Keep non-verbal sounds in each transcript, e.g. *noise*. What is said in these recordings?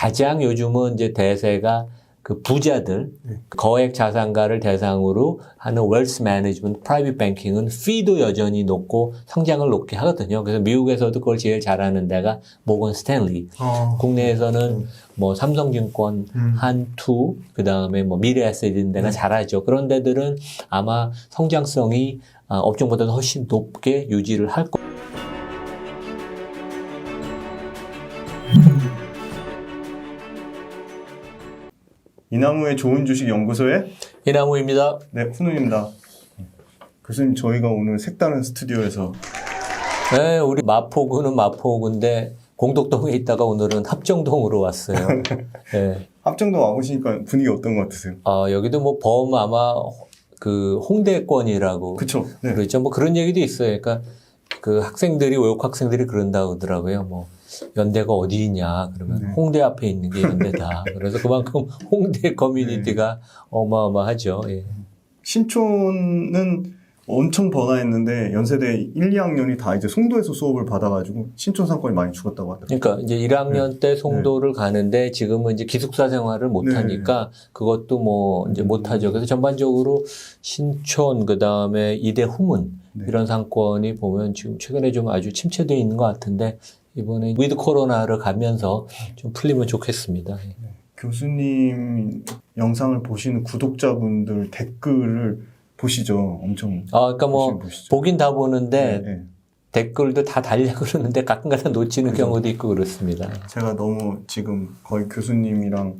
가장 요즘은 이제 대세가 그 부자들 거액 자산가를 대상으로 하는 웰스 매니지먼트 프라이빗 뱅킹은 피도 여전히 높고 성장을 높게 하거든요. 그래서 미국에서도 그걸 제일 잘하는 데가 모건 스탠리. 어. 국내에서는 뭐 삼성증권, 음. 한투, 그 다음에 뭐 미래에셋 이런 데가 잘하죠. 그런 데들은 아마 성장성이 아, 업종보다 훨씬 높게 유지를 할 거. 이나무의 좋은 주식 연구소의 이나무입니다. 네 훈우입니다. 교수님 저희가 오늘 색다른 스튜디오에서 네, 우리 마포구는 마포구인데 공덕동에 있다가 오늘은 합정동으로 왔어요. *laughs* 네. 합정도 와보시니까 분위기 어떤 것 같으세요? 아, 여기도 뭐 범 아마 그 홍대권이라고 그쵸? 네. 그렇죠. 뭐 그런 얘기도 있어요. 그러니까 그 학생들이 외국 학생들이 그런다고 하더라고요. 뭐 연대가 어디 있냐 그러면 네. 홍대 앞에 있는 게 연대다. *laughs* 그래서 그만큼 홍대 커뮤니티가 어마어마하죠. 예. 신촌은 엄청 번화했는데 연세대 1, 2학년이 다 이제 송도에서 수업을 받아가지고 신촌 상권이 많이 죽었다고 하더라고요. 그러니까 이제 1학년 때 송도를 가는데 지금은 이제 기숙사 생활을 못 네. 하니까 그것도 뭐 이제 못 하죠. 그래서 전반적으로 신촌 그 다음에 이대 후문 네. 이런 상권이 보면 지금 최근에 좀 아주 침체돼 있는 것 같은데 이번에 위드 코로나를 가면서 좀 풀리면 좋겠습니다. 예. 교수님 영상을 보시는 구독자분들 댓글을 보시죠. 엄청 아, 그러니까 뭐 보시죠. 보긴 다 보는데 네, 네. 댓글도 다 달려 그러는데 가끔가다 놓치는 그죠. 경우도 있고 그렇습니다. 제가 너무 지금 거의 교수님이랑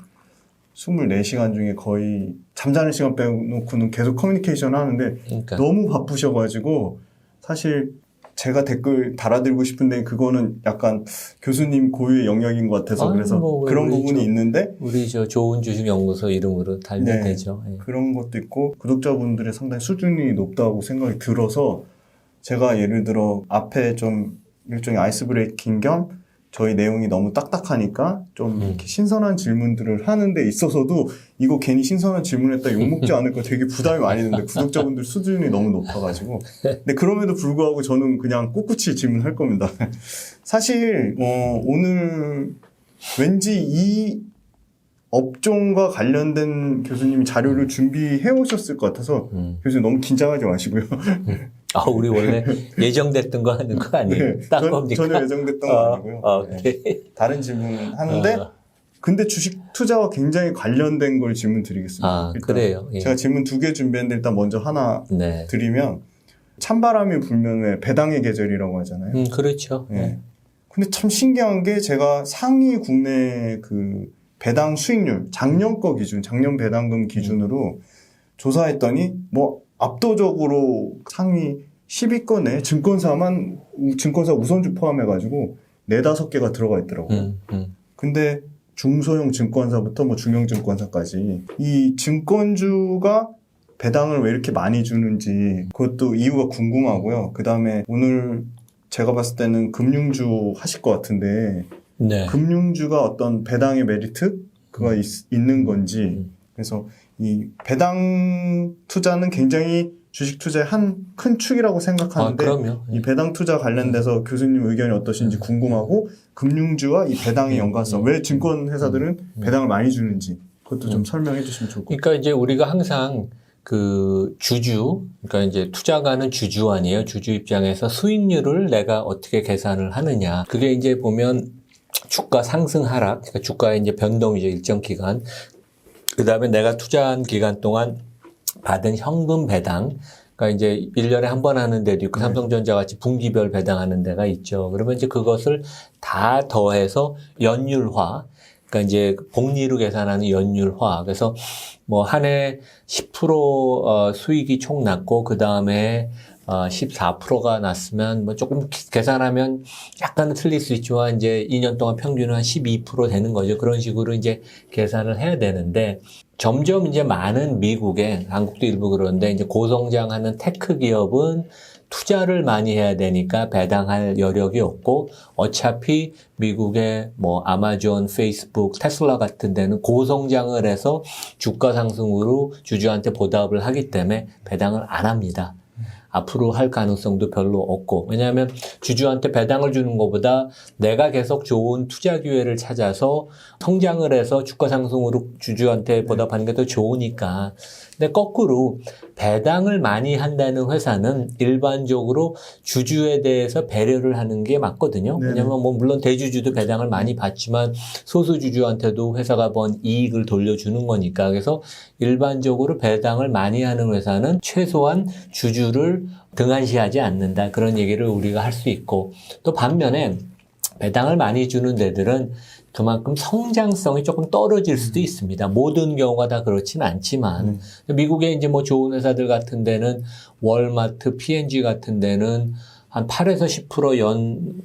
24시간 중에 거의 잠자는 시간 빼놓고는 계속 커뮤니케이션 하는데 그러니까 너무 바쁘셔가지고 사실 제가 댓글 달아드리고 싶은데 그거는 약간 교수님 고유의 영역인 것 같아서 아니, 그래서 뭐, 그런 부분이 저- 있는데 우리 저 좋은 주식 연구소 이름으로 달면 네. 되죠. 예. 그런 것도 있고 구독자분들의 상당히 수준이 높다고 생각이 들어서 제가 예를 들어 앞에 좀 일종의 아이스 브레이킹 겸 저희 내용이 너무 딱딱하니까 좀 음. 이렇게 신선한 질문들을 하는 데 있어서도 이거 괜히 신선한 질문했다 욕먹지 않을까 되게 부담이 많이 드는데 구독자분들 수준이 너무 높아가지고 근데 그럼에도 불구하고 저는 그냥 꿋꿋이 질문할 겁니다 *laughs* 사실 어, 오늘 왠지 이 업종과 관련된 교수님이 자료를 준비해 오셨을 것 같아서 음. 교수님 너무 긴장하지 마시고요. *laughs* 아, 우리 원래 *laughs* 예정됐던 거 하는 거 아니에요? 딴 전- 겁니까? 전혀 예정됐던 건 어, 아니고요. 어, 네. 오케이. 다른 질문 하는데 어, 근데 주식 투자와 굉장히 관련된 걸 질문 드리겠습니다. 아, 그래요. 예. 제가 질문 두 개 준비했는데 일단 먼저 하나 네. 드리면 찬바람이 불면 왜 배당의 계절이라고 하잖아요. 음, 그렇죠. 예. 네. 근데 참 신기한 게 제가 상위 국내 그 배당 수익률 작년 거 기준, 작년 배당금 기준으로 조사했더니 뭐 압도적으로 상위 10위권 내 증권사만 우- 증권사 우선주 포함해가지고 네 다섯 개가 들어가 있더라고 요. 음, 음. 근데 중소형 증권사부터 뭐 중형 증권사까지 이 증권주가 배당을 왜 이렇게 많이 주는지 그것도 이유가 궁금하고요. 그 다음에 오늘 제가 봤을 때는 금융주 하실 것 같은데 네. 금융주가 어떤 배당의 메리트 그가 있, 는 건지 음. 그래서 이 배당 투자는 굉장히 주식 투자의 한 큰 축이라고 아, 생각하는데 그럼요. 이 배당 투자 관련돼서 교수님 의견이 어떠신지 음. 궁금하고 금융주와 이 배당의 음, 연관성 음, 왜 증권 회사들은 음. 배당을 많이 주는지 그것도 좀 음. 설명해 주시면 좋을 것 같아요. 그러니까 이제 우리가 항상 그 주주, 그러니까 이제 투자가는 주주 아니에요. 주주 입장에서 수익률을 내가 어떻게 계산을 하느냐. 그게 이제 보면 주가 상승 하락, 그러니까 주가의 이제 변동이죠. 일정 기간. 그 다음에 내가 투자한 기간 동안 받은 현금 배당. 그러니까 이제 1년에 한 번 하는 데도 있고 네. 삼성전자 같이 분기별 배당하는 데가 있죠. 그러면 이제 그것을 다 더해서 연율화. 그러니까 이제 복리로 계산하는 연율화. 그래서 뭐 한 해 10% 어, 수익이 총 났고 그 다음에 어, 14%가 났으면 뭐 조금 기- 계산하면 약간은 틀릴 수 있지만 이제 2년 동안 평균은 한 12% 되는 거죠. 그런 식으로 이제 계산을 해야 되는데 점점 이제 많은 미국의 한국도 일부 그런데 이제 고성장하는 테크 기업은 투자를 많이 해야 되니까 배당할 여력이 없고 어차피 미국의 뭐 아마존, 페이스북, 테슬라 같은 데는 고성장을 해서 주가 상승으로 주주한테 보답을 하기 때문에 배당을 안 합니다. 앞으로 할 가능성도 별로 없고 왜냐하면 주주한테 배당을 주는 것보다 내가 계속 좋은 투자 기회를 찾아서 성장을 해서 주가 상승으로 주주한테 보답하는 게 더 좋으니까 근데 거꾸로 배당을 많이 한다는 회사는 일반적으로 주주에 대해서 배려를 하는 게 맞거든요. 네네. 왜냐하면 뭐 물론 대주주도 배당을 많이 받지만 소수 주주한테도 회사가 번 이익을 돌려주는 거니까 그래서 일반적으로 배당을 많이 하는 회사는 최소한 주주를 등한시하지 않는다 그런 얘기를 우리가 할 수 있고 또 반면에 배당을 많이 주는 데들은 그만큼 성장성이 조금 떨어질 수도 있습니다. 모든 경우가 다 그렇진 않지만. 미국의 이제 뭐 좋은 회사들 같은 데는 월마트, P&G 같은 데는 한 8에서 10%연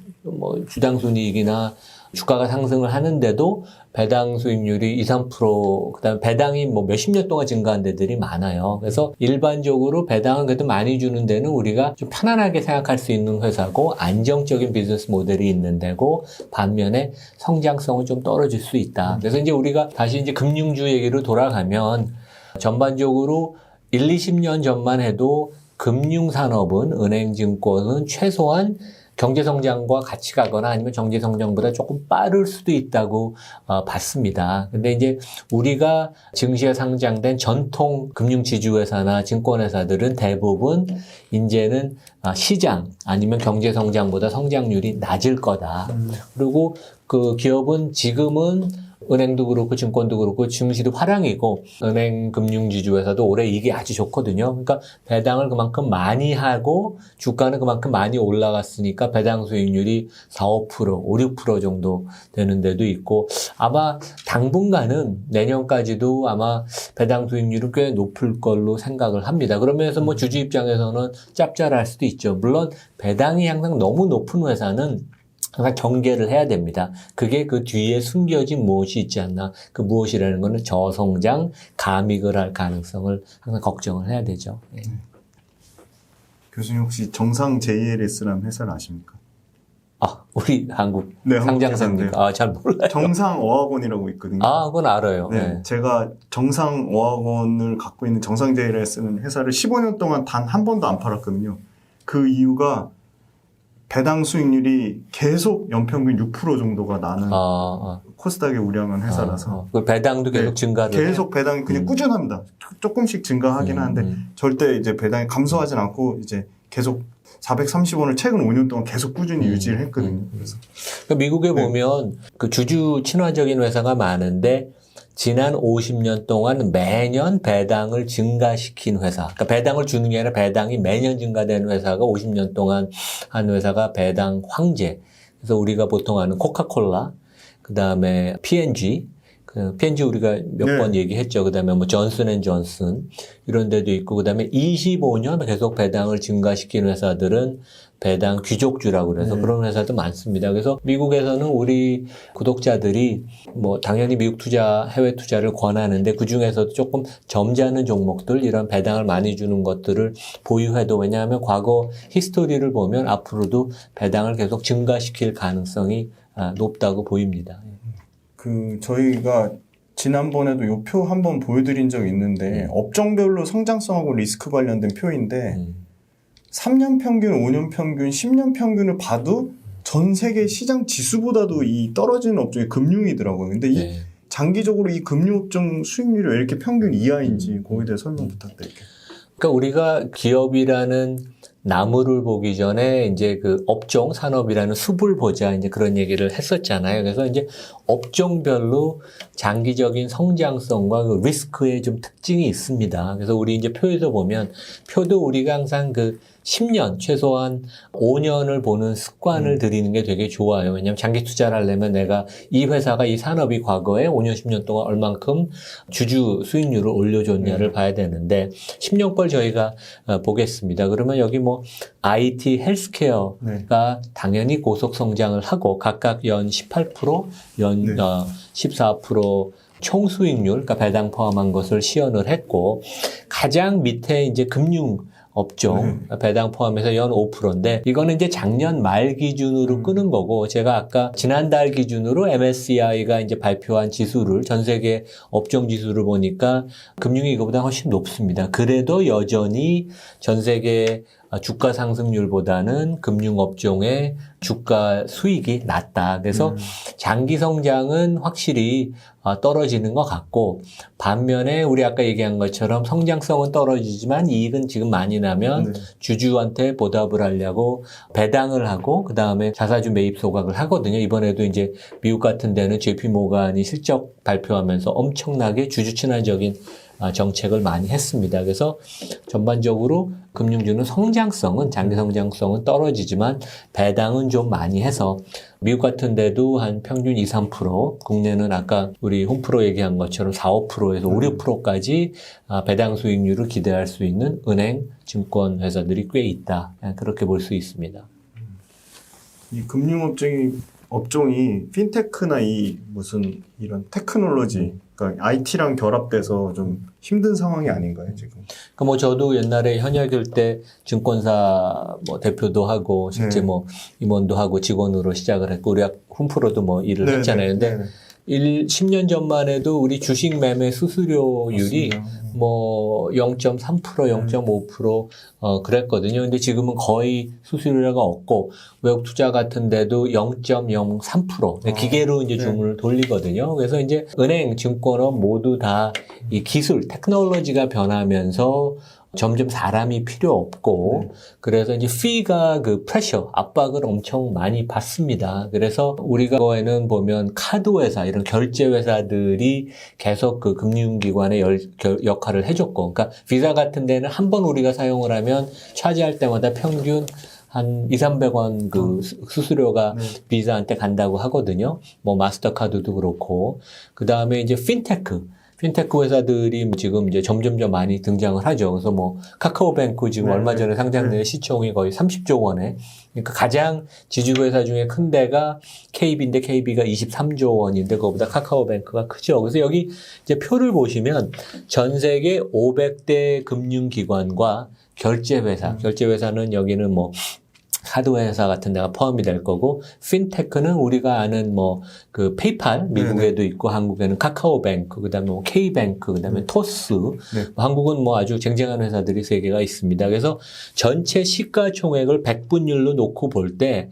주당 순이익이나 주가가 상승을 하는데도 배당 수익률이 2, 3% 그 다음에 배당이 뭐 몇십 년 동안 증가한 데들이 많아요. 그래서 일반적으로 배당을 그래도 많이 주는 데는 우리가 좀 편안하게 생각할 수 있는 회사고 안정적인 비즈니스 모델이 있는 데고 반면에 성장성은 좀 떨어질 수 있다. 그래서 이제 우리가 다시 이제 금융주 얘기로 돌아가면 전반적으로 1, 20년 전만 해도 금융산업은 은행증권은 최소한 경제성장과 같이 가거나 아니면 경제성장보다 조금 빠를 수도 있다고 어, 봤습니다. 근데 이제 우리가 증시에 상장된 전통 금융지주회사나 증권회사들은 대부분 이제는 아, 시장 아니면 경제성장보다 성장률이 낮을 거다. 그리고 그 기업은 지금은 은행도 그렇고 증권도 그렇고 증시도 화랑이고 은행 금융지주회사도 올해 이익이 아주 좋거든요. 그러니까 배당을 그만큼 많이 하고 주가는 그만큼 많이 올라갔으니까 배당 수익률이 4, 5%, 5, 6% 정도 되는 데도 있고 아마 당분간은 내년까지도 아마 배당 수익률은 꽤 높을 걸로 생각을 합니다. 그러면서 뭐 주주 입장에서는 짭짤할 수도 있죠. 물론 배당이 항상 너무 높은 회사는 항상 경계를 해야 됩니다. 그게 그 뒤에 숨겨진 무엇이 있지 않나. 그 무엇이라는 거는 저성장, 감익을 할 가능성을 항상 걱정을 해야 되죠. 예. 교수님 혹시 정상 JLS라는 회사를 아십니까? 아, 우리 한국 네, 상장사입니까? 아, 잘 몰라요. 정상 어학원이라고 있거든요. 아, 그건 알아요. 네, 네. 제가 정상 어학원을 갖고 있는 정상 JLS는 회사를 15년 동안 단 한 번도 안 팔았거든요. 그 이유가 배당 수익률이 계속 연평균 6% 정도가 나는 아, 아, 코스닥에 우량한 회사라서 아, 아. 그 배당도 계속 네, 증가를? 계속 배당이 그냥 음. 꾸준합니다. 조금씩 증가하긴 음, 하는데 음. 절대 이제 배당이 감소하진 않고 이제 계속 430원을 최근 5년 동안 계속 꾸준히 음, 유지를 했거든요. 음, 음. 그래서 그러니까 미국에 네. 보면 그 주주 친화적인 회사가 많은데 지난 50년 동안 매년 배당을 증가시킨 회사. 그러니까 배당을 주는 게 아니라 배당이 매년 증가되는 회사가 50년 동안 한 회사가 배당 황제. 그래서 우리가 보통 아는 코카콜라, 그 다음에 P&G, 그 P&G 우리가 몇 네. 번 얘기했죠. 그 다음에 뭐 존슨 앤 존슨 이런 데도 있고, 그 다음에 25년 계속 배당을 증가시킨 회사들은 배당 귀족주라고 그래서 네. 그런 회사도 많습니다. 그래서 미국에서는 우리 구독자들이 뭐 당연히 미국 투자, 해외 투자를 권하는데 그 중에서도 조금 점잖은 종목들 이런 배당을 많이 주는 것들을 보유해도 왜냐하면 과거 히스토리를 보면 앞으로도 배당을 계속 증가시킬 가능성이 아, 높다고 보입니다. 그 저희가 지난번에도 요 표 한번 보여드린 적이 있는데 업종별로 성장성하고 리스크 관련된 표인데 음. 3년 평균, 5년 평균, 10년 평균을 봐도 전 세계 시장 지수보다도 이 떨어지는 업종이 금융이더라고요. 근데 이 네. 장기적으로 이 금융업종 수익률이 왜 이렇게 평균 이하인지 거기에 대해 설명 부탁드릴게요. 그러니까 우리가 기업이라는 나무를 보기 전에 이제 그 업종 산업이라는 숲을 보자 이제 그런 얘기를 했었잖아요. 그래서 이제 업종별로 장기적인 성장성과 그 리스크의 좀 특징이 있습니다. 그래서 우리 이제 표에서 보면 표도 우리가 항상 그 10년 최소한 5년을 보는 습관을 들이는 게 되게 좋아요. 왜냐하면 장기 투자를 하려면 내가 이 회사가 이 산업이 과거에 5년 10년 동안 얼만큼 주주 수익률을 올려줬냐를 봐야 되는데 10년 걸 저희가 어, 보겠습니다. 그러면 여기 뭐 IT, 헬스케어가 네. 당연히 고속 성장을 하고 각각 연 18%, 연 네. 어, 14% 총수익률, 그러니까 배당 포함한 것을 시연을 했고 가장 밑에 이제 금융 업종 배당 포함해서 연 5%인데 이거는 이제 작년 말 기준으로 음. 끄는 거고 제가 아까 지난달 기준으로 MSCI가 이제 발표한 지수를 전 세계 업종 지수를 보니까 금융이 이거보다 훨씬 높습니다. 그래도 여전히 전 세계 아, 주가 상승률보다는 금융업종의 주가 수익이 낮다. 그래서 음. 장기 성장은 확실히 아, 떨어지는 것 같고 반면에 우리 아까 얘기한 것처럼 성장성은 떨어지지만 이익은 지금 많이 나면 네. 주주한테 보답을 하려고 배당을 하고 그 다음에 자사주 매입 소각을 하거든요. 이번에도 이제 미국 같은 데는 JP 모간이 실적 발표하면서 엄청나게 주주 친화적인 아, 정책을 많이 했습니다. 그래서 전반적으로 금융주는 성장성은 장기 성장성은 떨어지지만 배당은 좀 많이 해서 미국 같은 데도 한 평균 2, 3%, 국내는 아까 우리 홈프로 얘기한 것처럼 4, 5%에서 5, 6%까지 아, 배당 수익률을 기대할 수 있는 은행, 증권 회사들이 꽤 있다. 아, 그렇게 볼 수 있습니다. 이 금융업종이 업종이 핀테크나 이 무슨 이런 테크놀로지, 그러니까 IT랑 결합돼서 좀 힘든 상황이 아닌가요 지금? 그 뭐 저도 옛날에 현역일 때 증권사 뭐 대표도 하고 실제 네. 뭐 임원도 하고 직원으로 시작을 했고 우리 홈프로도 뭐 일을 네네, 했잖아요. 근데 네네. 일 10년 전만 해도 우리 주식 매매 수수료율이 맞습니다. 뭐 0.3% 0.5% 어, 그랬거든요. 근데 지금은 거의 수수료가 없고 외국 투자 같은 데도 0.03% 아, 기계로 이제 네. 주문을 돌리거든요. 그래서 이제 은행, 증권업 모두 다 이 기술, 테크놀로지가 변하면서 점점 사람이 필요 없고 네. 그래서 이제 피가 그 프레셔 압박을 엄청 많이 받습니다. 그래서 우리가 거에는 보면 카드 회사 이런 결제 회사들이 계속 그 금융기관의 열- 결- 역할을 해줬고, 그러니까 비자 같은 데는 한 번 우리가 사용을 하면 차지할 때마다 평균 한 2, 300원 그 수- 수수료가 네. 비자한테 간다고 하거든요. 뭐 마스터카드도 그렇고. 그 다음에 이제 핀테크. 핀테크 회사들이 지금 이제 점점점 많이 등장을 하죠. 그래서 뭐 카카오뱅크 지금 네, 얼마 네. 전에 상장된 네. 시총이 거의 30조 원에 그러니까 가장 지주 회사 중에 큰 데가 KB인데 KB가 23조 원인데 그거보다 카카오뱅크가 크죠. 그래서 여기 이제 표를 보시면 전 세계 500대 금융기관과 결제 회사, 결제 회사는 여기는 뭐 카드 회사 같은 데가 포함이 될 거고 핀테크는 우리가 아는 뭐 그 페이팔 미국에도 있고 한국에는 카카오뱅크 그다음에 뭐 K뱅크 그다음에 토스 네. 뭐 한국은 뭐 아주 쟁쟁한 회사들이 세 개가 있습니다. 그래서 전체 시가총액을 백분율로 놓고 볼때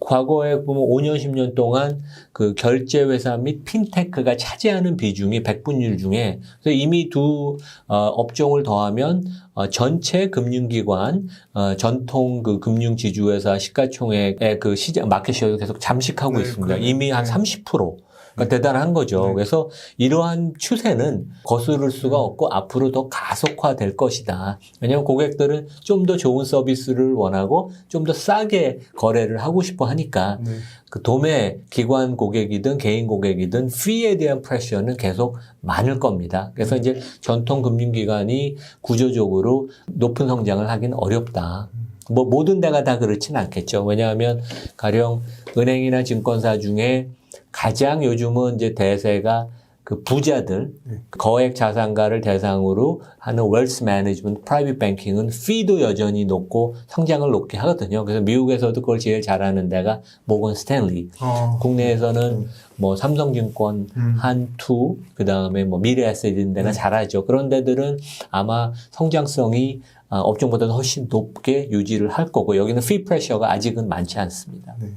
과거에 보면 5년, 10년 동안 그 결제 회사 및 핀테크가 차지하는 비중이 백분율 중에 그래서 이미 두 어, 업종을 더하면 어, 전체 금융기관 어, 전통 그 금융 지주회사 시가총액의 그 시장 마켓 시어를 계속 잠식하고 네, 있습니다. 그러네요. 이미 한 네. 30%. 그러니까 대단한 거죠. 네. 그래서 이러한 추세는 거스를 수가 없고 앞으로 더 가속화될 것이다. 왜냐하면 고객들은 좀 더 좋은 서비스를 원하고 좀 더 싸게 거래를 하고 싶어 하니까 네. 그 도매 기관 고객이든 개인 고객이든 피에 대한 프레셔는 계속 많을 겁니다. 그래서 이제 전통 금융기관이 구조적으로 높은 성장을 하기는 어렵다. 뭐 모든 데가 다 그렇진 않겠죠. 왜냐하면 가령 은행이나 증권사 중에 가장 요즘은 이제 대세가 그 부자들 네. 거액 자산가를 대상으로 하는 웰스 매니지먼트 프라이빗 뱅킹은 피도 여전히 높고 성장을 높게 하거든요. 그래서 미국에서도 그걸 제일 잘하는 데가 모건 스탠리. 어. 국내에서는 뭐 삼성증권, 음. 한투, 그 다음에 뭐 미래에셋 이런 데가 네. 잘하죠. 그런 데들은 아마 성장성이 아, 업종보다 도 훨씬 높게 유지를 할 거고 여기는 피 프레셔가 아직은 많지 않습니다. 네.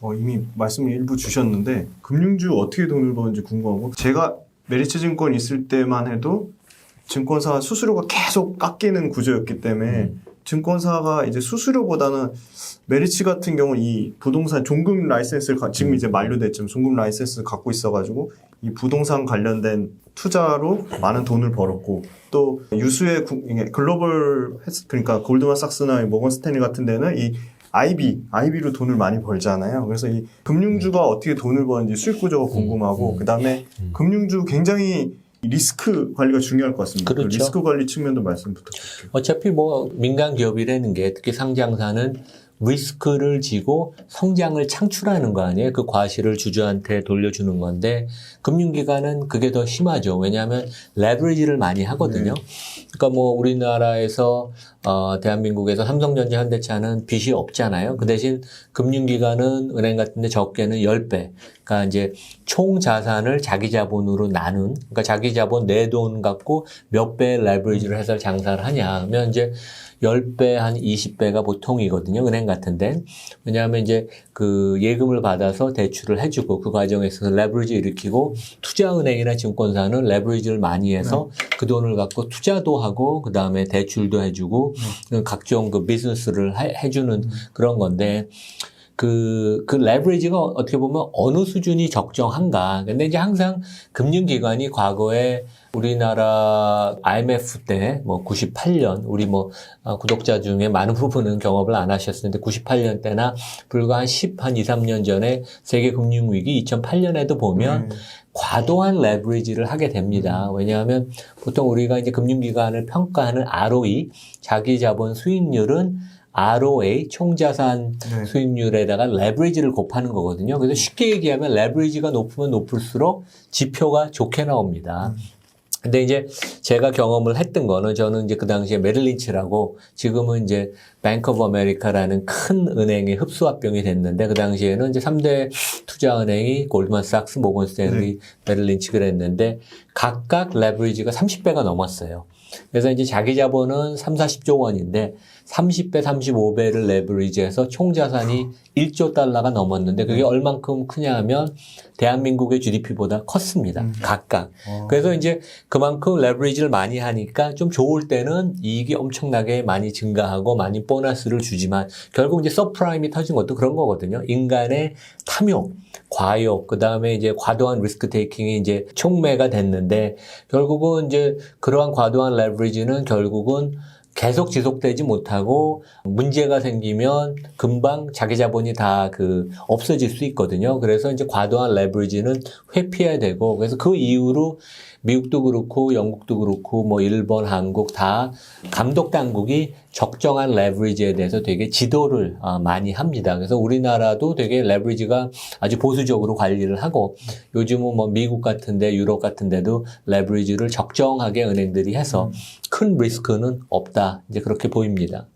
어, 이미 말씀 일부 주셨는데 금융주 어떻게 돈을 버는지 궁금하고 제가 메리츠 증권 있을 때만 해도 증권사 수수료가 계속 깎이는 구조였기 때문에 음. 증권사가 이제 수수료보다는 메리츠 같은 경우 이 부동산 종금 라이센스를 가- 지금 이제 만료됐지만 종금 라이센스를 갖고 있어가지고 이 부동산 관련된 투자로 많은 돈을 벌었고 또 유수의 구- 글로벌 그러니까 골드만삭스나 모건 스탠리 같은 데는 이 IB, IB로 돈을 많이 벌잖아요. 그래서 이 금융주가 어떻게 돈을 버는지 수익 구조가 궁금하고 음. 그다음에 음. 금융주 굉장히 리스크 관리가 중요할 것 같습니다. 그 그렇죠. 리스크 관리 측면도 말씀 부탁드릴게요. 어차피 뭐 민간 기업이라는 게 특히 상장사는 리스크를 지고 성장을 창출하는 거 아니에요? 그 과실을 주주한테 돌려주는 건데 금융기관은 그게 더 심하죠. 왜냐하면 레버리지를 많이 하거든요. 그러니까 뭐 우리나라에서 어, 대한민국에서 삼성전자 현대차는 빚이 없잖아요. 그 대신 금융기관은 은행 같은데 적게는 10배. 그러니까 이제 총 자산을 자기 자본으로 나눈, 그러니까 자기 자본 내 돈 갖고 몇 배의 레버리지를 해서 장사를 하냐. 하면 이제 10배, 한 20배가 보통이거든요. 은행 같은데. 왜냐하면 이제 그 예금을 받아서 대출을 해주고 그 과정에서 레버리지 일으키고 투자은행이나 증권사는 레버리지를 많이 해서 그 돈을 갖고 투자도 하고 그 다음에 대출도 해주고 각종 그 비즈니스를 해- 해주는 그런 건데 그, 그 레버리지가 어떻게 보면 어느 수준이 적정한가. 근데 이제 항상 금융기관이 과거에 우리나라 IMF 때, 뭐 98년, 우리 뭐 아, 구독자 중에 많은 부분은 경험을 안 하셨는데 98년 때나 불과 한 10, 한 2, 3년 전에 세계 금융위기 2008년에도 보면 네. 과도한 레버리지를 하게 됩니다. 왜냐하면 보통 우리가 이제 금융기관을 평가하는 ROE, 자기 자본 수익률은 ROA, 총자산 네. 수익률에다가 레버리지를 곱하는 거거든요. 그래서 쉽게 얘기하면 레버리지가 높으면 높을수록 지표가 좋게 나옵니다. 근데 이제 제가 경험을 했던 거는 저는 이제 그 당시에 메릴린치라고 지금은 이제 뱅크 오브 아메리카라는 큰 은행의 흡수합병이 됐는데 그 당시에는 이제 3대 투자은행이 골드만삭스, 모건스탠리, 메릴린치 그랬는데 각각 레버리지가 30배가 넘었어요. 그래서 이제 자기 자본은 3, 40조 원인데 30배, 35배를 레버리지해서 총 자산이 1조 달러가 넘었는데 그게 얼만큼 크냐 하면 대한민국의 GDP보다 컸습니다. 각각. 어. 그래서 이제 그만큼 레버리지를 많이 하니까 좀 좋을 때는 이익이 엄청나게 많이 증가하고 많이 보너스를 주지만 결국 이제 서프라임이 터진 것도 그런 거거든요. 인간의 탐욕, 과욕, 그 다음에 이제 과도한 리스크 테이킹이 이제 촉매가 됐는데 결국은 이제 그러한 과도한 레버리지는 결국은 계속 지속되지 못하고 문제가 생기면 금방 자기 자본이 다 그 없어질 수 있거든요. 그래서 이제 과도한 레버리지는 회피해야 되고 그래서 그 이후로 미국도 그렇고 영국도 그렇고 뭐 일본, 한국 다 감독 당국이 적정한 레버리지에 대해서 되게 지도를 아, 많이 합니다. 그래서 우리나라도 되게 레버리지가 아주 보수적으로 관리를 하고 요즘은 뭐 미국 같은데 유럽 같은데도 레버리지를 적정하게 은행들이 해서 큰 리스크는 없다. 이제 그렇게 보입니다.